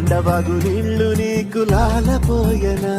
కొండవాగు నీళ్ళు నీకు లాలపోయనా?